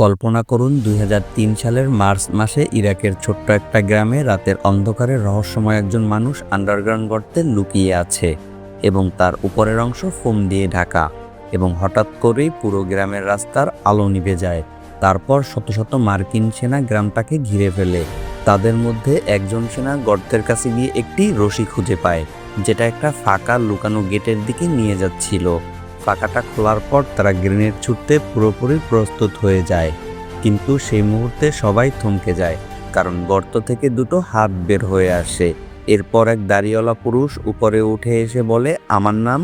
কল্পনা করুন, দুই হাজার তিন সালের মার্চ মাসে ইরাকের ছোট্ট একটা গ্রামে রাতের অন্ধকারে রহস্যময় একজন মানুষ আন্ডারগ্রাউন্ড গর্তে লুকিয়ে আছে এবং তার উপরের অংশ ফোম দিয়ে ঢাকা এবং হঠাৎ করেই পুরো গ্রামের রাস্তার আলো নিভে যায়। তারপর শত শত মার্কিন সেনা গ্রামটাকে ঘিরে ফেলে। তাদের মধ্যে একজন সেনা গর্তের কাছে গিয়ে একটি রশি খুঁজে পায়, যেটা একটা ফাঁকা লুকানো গেটের দিকে নিয়ে যাচ্ছিল। ফাঁকাটা খোলার পর তারা গ্রেনেড ছুটতে পুরোপুরি প্রস্তুত হয়ে যায়। কিন্তু সেই মুহূর্তে সবাই থমকে যায়, কারণ গর্ত থেকে দুটো হাত বের হয়ে আসে। এরপর এক দাড়িওয়ালা পুরুষ উপরে উঠে এসে বলে, আমার নাম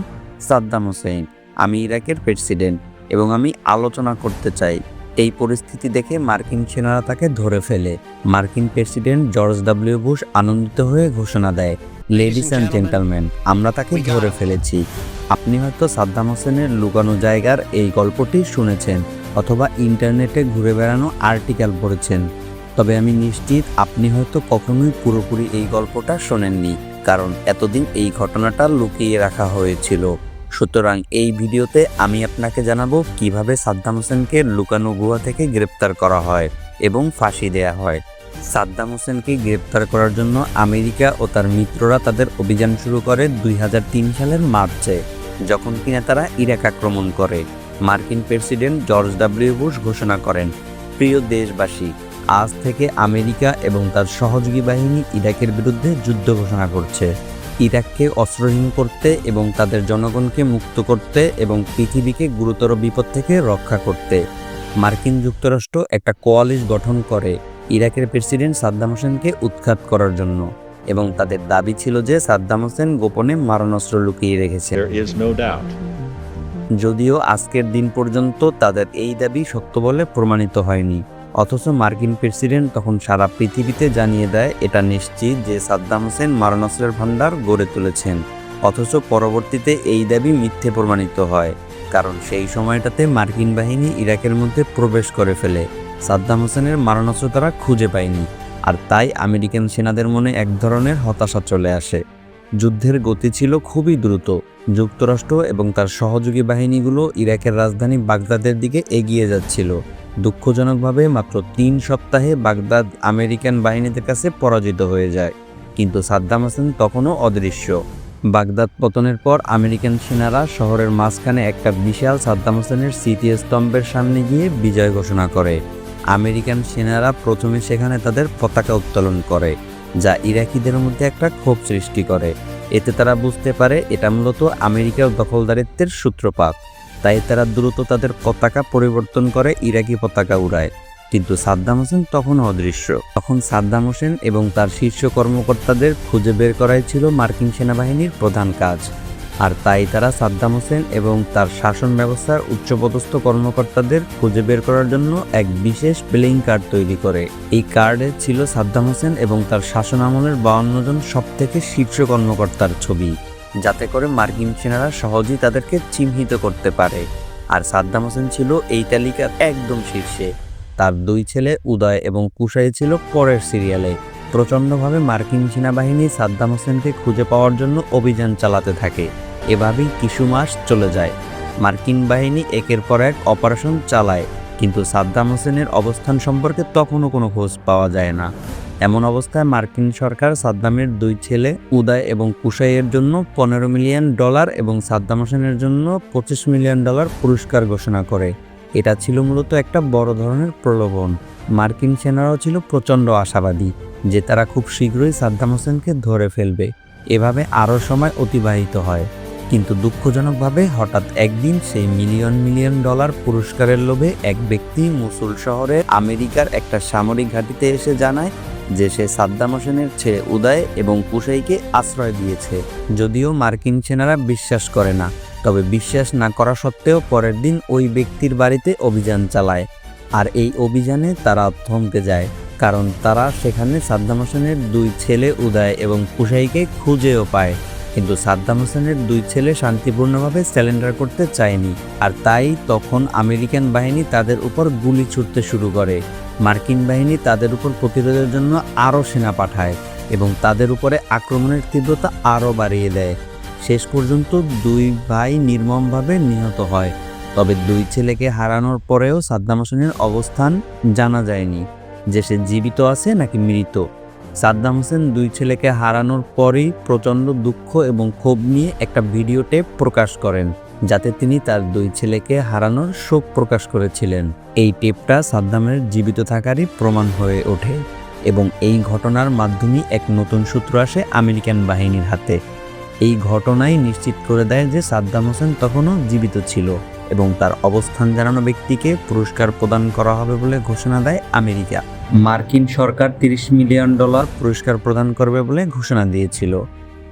সাদ্দাম হোসেন, আমি ইরাকের প্রেসিডেন্ট এবং আমি আলোচনা করতে চাই। এই পরিস্থিতি দেখে মার্কিন সেনারা তাকে ধরে ফেলে। মার্কিন প্রেসিডেন্ট জর্জ ডাব্লিউ বুশ আনন্দিত হয়ে ঘোষণা দেয় লেডিস অ্যান্ড জেন্টালম্যান আমরা তাকে ধরে ফেলেছি। আপনি হয়তো সাদ্দাম হোসেনের লুকানো জায়গার এই গল্পটি শুনেছেন অথবা ইন্টারনেটে ঘুরে বেড়ানো আর্টিকেল পড়েছেন। তবে আমি নিশ্চিত আপনি হয়তো কখনোই পুরোপুরি এই গল্পটা শোনেননি কারণ এতদিন এই ঘটনাটা লুকিয়ে রাখা হয়েছিল। সুতরাং এই ভিডিওতে আমি আপনাকে জানাব কীভাবে সাদ্দাম হোসেনকে লুকানো গুহা থেকে গ্রেপ্তার করা হয় এবং ফাঁসি দেয়া হয়। সাদ্দাম হোসেনকে গ্রেপ্তার করার জন্য আমেরিকা ও তার মিত্ররা তাদের অভিযান শুরু করে দুই হাজার তিন সালের মার্চে, যখন কিনা তারা ইরাক আক্রমণ করে, মার্কিন প্রেসিডেন্ট জর্জ ডাব্লিউ বুশ ঘোষণা করেন, প্রিয় দেশবাসী, আজ থেকে আমেরিকা এবং তার সহযোগী বাহিনী ইরাকের বিরুদ্ধে যুদ্ধ ঘোষণা করছে। ইরাককে অস্ত্রহীন করতে এবং তাদের জনগণকে মুক্ত করতে এবং পৃথিবীকে গুরুতর বিপদ থেকে রক্ষা করতে। মার্কিন যুক্তরাষ্ট্র একটা কোয়ালিশ গঠন করে। ইরাকের প্রেসিডেন্ট সাদ্দাম হোসেনকে উৎখাত করার জন্য এবং তাদের দাবি ছিল যে সাদ্দাম হোসেন গোপনে মারণাস্ত্র লুকিয়ে doubt. যদিও আজকের দিন পর্যন্ত তাদের এই দাবি সত্য বলে প্রমাণিত হয়নি অথচ মার্কিন প্রেসিডেন্ট তখন সারা পৃথিবীতে জানিয়ে দেয় এটা নিশ্চিত যে সাদ্দাম হোসেন মারণাস্ত্রের ভাণ্ডার গড়ে তুলেছেন অথচ পরবর্তীতে এই দাবি মিথ্যে প্রমাণিত হয় কারণ সেই সময়টাতে মার্কিন বাহিনী ইরাকের মধ্যে প্রবেশ করে ফেলে সাদ্দাম হোসেনের মারণাস্ত্র তারা খুঁজে পায়নি, আর তাই আমেরিকান সেনাদের মনে এক ধরনের হতাশা চলে আসে। যুদ্ধের গতি ছিল খুবই দ্রুত। যুক্তরাষ্ট্র এবং তার সহযোগী বাহিনীগুলো ইরাকের রাজধানী বাগদাদের দিকে এগিয়ে যাচ্ছিল। দুঃখজনকভাবে মাত্র তিন সপ্তাহে বাগদাদ আমেরিকান বাহিনীদের কাছে পরাজিত হয়ে যায়, কিন্তু সাদ্দাম হোসেন তখনও অদৃশ্য। বাগদাদ পতনের পর আমেরিকান সেনারা শহরের মাঝখানে একটা বিশাল সাদ্দাম হোসেনের স্মৃতিস্তম্ভের সামনে গিয়ে বিজয় ঘোষণা করে। আমেরিকান সেনারা প্রথমে সেখানে তাদের পতাকা উত্তোলন করে, যা ইরাকিদের মধ্যে একটা ক্ষোভ সৃষ্টি করে। এতে তারা বুঝতে পারে এটা মূলত আমেরিকার দখলদারিত্বের সূত্রপাত। তাই তারা দ্রুত তাদের পতাকা পরিবর্তন করে ইরাকি পতাকা উড়ায়। কিন্তু সাদ্দাম হোসেন তখনও অদৃশ্য। তখন সাদ্দাম হোসেন এবং তার শীর্ষ কর্মকর্তাদের খুঁজে বের করাই ছিল মার্কিন সেনাবাহিনীর প্রধান কাজ। আর তাই তারা সাদ্দাম হোসেন এবং তার শাসন ব্যবস্থার উচ্চপদস্থ কর্মকর্তাদের খুঁজে বের করার জন্য এক বিশেষ প্লেইং কার্ড তৈরি করে। এই কার্ডে ছিল সাদ্দাম হোসেন এবং তার শাসন আমলের বাউন্ন জন সবথেকে শীর্ষ কর্মকর্তার ছবি, যাতে করে মার্কিন সেনারা সহজেই তাদেরকে চিহ্নিত করতে পারে। আর সাদ্দাম হোসেন ছিল এই তালিকার একদম শীর্ষে। তার দুই ছেলে উদয় এবং কুশাই ছিল পরের সিরিয়ালে প্রচণ্ডভাবে মার্কিন সেনাবাহিনী সাদ্দাম হোসেনকে খুঁজে পাওয়ার জন্য অভিযান চালাতে থাকে। এভাবেই কিছু মাস চলে যায়। মার্কিন বাহিনী একের পর এক অপারেশন চালায়, কিন্তু সাদ্দাম হোসেনের অবস্থান সম্পর্কে তখনও কোনো খোঁজ পাওয়া যায় না। এমন অবস্থায় মার্কিন সরকার সাদ্দামের দুই ছেলে, উদয় এবং কুশাইয়ের জন্য পনেরো মিলিয়ন ডলার এবং সাদ্দাম হোসেনের জন্য পঁচিশ মিলিয়ন ডলার পুরস্কার ঘোষণা করে। এটা ছিল মূলত একটা বড় ধরনের প্রলোভন। মার্কিন সেনারাও ছিল প্রচণ্ড আশাবাদী যে তারা খুব শীঘ্রই সাদ্দাম হোসেনকে ধরে ফেলবে। এভাবে আরও সময় অতিবাহিত হয়। কিন্তু দুঃখজনকভাবে হঠাৎ একদিন সেই মিলিয়ন মিলিয়ন ডলার পুরস্কারের লোভে এক ব্যক্তি মুসুল শহরে আমেরিকার একটা সামরিক ঘাঁটিতে এসে জানায় যে সে সাদ্দাম হোসেনের ছেলে উদয় এবং কুশাইকে আশ্রয় দিয়েছে। যদিও মার্কিন সেনারা বিশ্বাস করে না, তবে বিশ্বাস না করা সত্ত্বেও পরের দিন ওই ব্যক্তির বাড়িতে অভিযান চালায়। আর এই অভিযানে তারা থমকে যায়, কারণ তারা সেখানে সাদ্দাম হোসেনের দুই ছেলে উদয় এবং কুশাইকে খুঁজেও পায়। কিন্তু সাদ্দাম হোসেনের দুই ছেলে শান্তিপূর্ণভাবে স্যালেন্ডার করতে চায়নি, আর তাই তখন আমেরিকান বাহিনী তাদের উপর গুলি ছুটতে শুরু করে। মার্কিন বাহিনী তাদের উপর প্রতিরোধের জন্য আরও সেনা পাঠায় এবং তাদের উপরে আক্রমণের তীব্রতা আরও বাড়িয়ে দেয়। শেষ পর্যন্ত দুই ভাই নির্মমভাবে নিহত হয়, তবে দুই ছেলেকে হারানোর পরেও সাদ্দাম হোসেনের অবস্থান জানা যায়নি, যে সে জীবিত আছে নাকি মৃত। সাদ্দাম হোসেন দুই ছেলেকে হারানোর পরেই প্রচণ্ড দুঃখ এবং ক্ষোভ নিয়ে একটা ভিডিও টেপ প্রকাশ করেন, যাতে তিনি তার দুই ছেলেকে হারানোর শোক প্রকাশ করেছিলেন। এই টেপটা সাদ্দামের জীবিত থাকারই প্রমাণ হয়ে ওঠে এবং এই ঘটনার মাধ্যমে এক নতুন সূত্র আসে আমেরিকান বাহিনীর হাতে। এই ঘটনাই নিশ্চিত করে দেয় যে সাদ্দাম হোসেন তখনও জীবিত ছিল। এবং তার অবস্থান জানানো ব্যক্তিকে পুরস্কার প্রদান করা হবে বলে ঘোষণা দেয় আমেরিকা। মার্কিন সরকার তিরিশ মিলিয়ন ডলার পুরস্কার প্রদান করবে বলে ঘোষণা দিয়েছিল।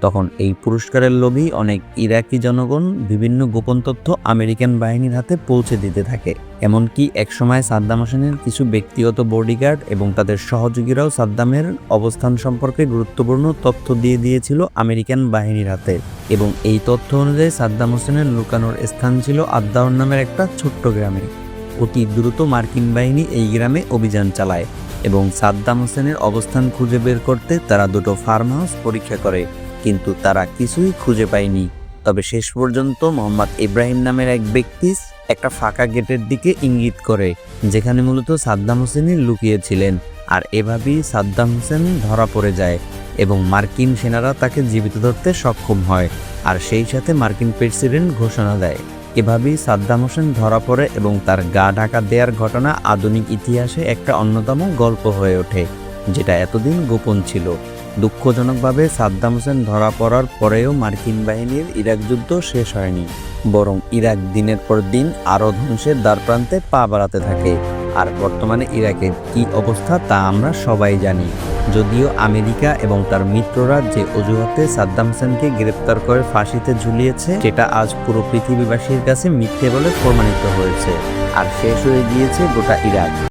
তখন এই পুরস্কারের লোভেই অনেক ইরাকি জনগণ বিভিন্ন গোপন তথ্য আমেরিকান বাহিনীর হাতে পৌঁছে দিতে থাকে। এমনকি একসময় সাদ্দাম হোসেনের কিছু ব্যক্তিগত বডিগার্ড এবং তাদের সহযোগীরাও সাদ্দামের অবস্থান সম্পর্কে গুরুত্বপূর্ণ তথ্য দিয়ে দিয়েছিল আমেরিকান বাহিনীর হাতে। এবং এই তথ্য অনুযায়ী সাদ্দাম হোসেনের লুকানোর স্থান ছিল আদ্দাউর নামের একটা ছোট্ট গ্রামে। অতি দ্রুত মার্কিন বাহিনী এই গ্রামে অভিযান চালায় এবং সাদ্দাম হোসেনের অবস্থান খুঁজে বের করতে তারা দুটো ফার্ম হাউস পরীক্ষা করে। কিন্তু তারা কিছুই খুঁজে পায়নি। তবে শেষ পর্যন্ত মোহাম্মদ ইব্রাহিম নামের এক ব্যক্তি একটা ফাঁকা গেটের দিকে ইঙ্গিত করে, যেখানে মূলত সাদ্দাম হোসেনই লুকিয়েছিলেন। আর এভাবেই সাদ্দাম হোসেন ধরা পড়ে যায় এবং মার্কিন সেনারা তাকে জীবিত ধরতে সক্ষম হয় আর সেই সাথে মার্কিন প্রেসিডেন্ট ঘোষণা দেয়। এভাবেই সাদ্দাম হোসেন ধরা পড়ে এবং তার গা ঢাকা দেওয়ার ঘটনা আধুনিক ইতিহাসে একটা অন্যতম গল্প হয়ে ওঠে, যেটা এতদিন গোপন ছিল। দুঃখজনকভাবে সাদ্দাম হোসেন ধরা পড়ার পরেও মার্কিন বাহিনীর ইরাক যুদ্ধ শেষ হয়নি, বরং ইরাক দিনের পর দিন আরও ধ্বংসের দ্বারপ্রান্তে পা বাড়াতে থাকে। আর বর্তমানে ইরাকের কি অবস্থা তা আমরা সবাই জানি। যদিও আমেরিকা এবং তার মিত্ররা যে অজুহাতে সাদ্দাম হোসেনকে গ্রেপ্তার করে ফাঁসিতে ঝুলিয়েছে, সেটা আজ পুরো পৃথিবীবাসীর কাছে মিথ্যে বলে প্রমাণিত হয়েছে। আর শেষ হয়ে গিয়েছে গোটা ইরাক।